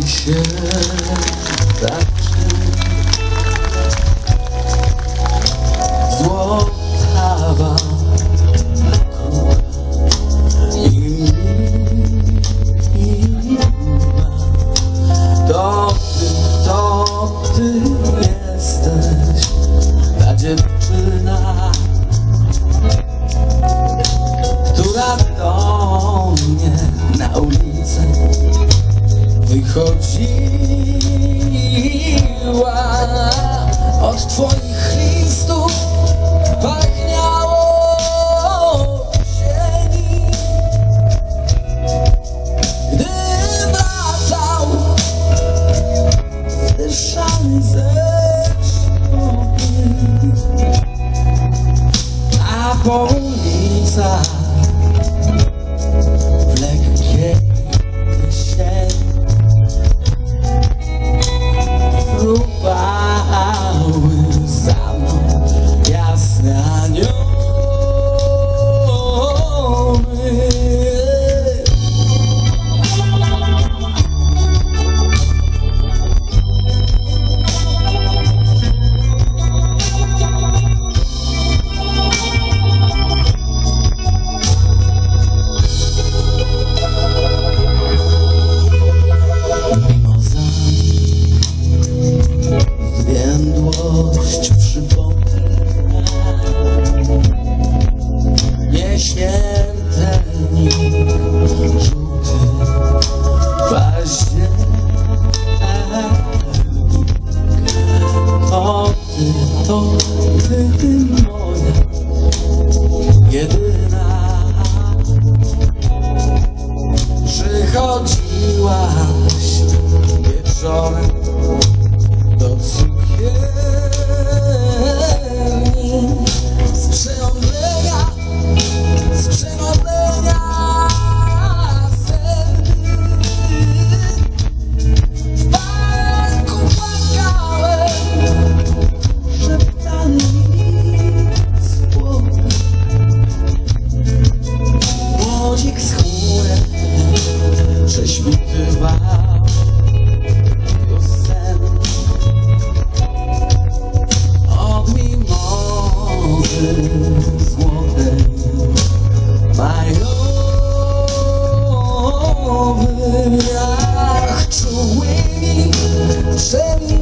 ощущать. wychodziła od twoich listów pachniało ziemi. Gdy wracał zdyszany ze a po ulicach Yeah. Send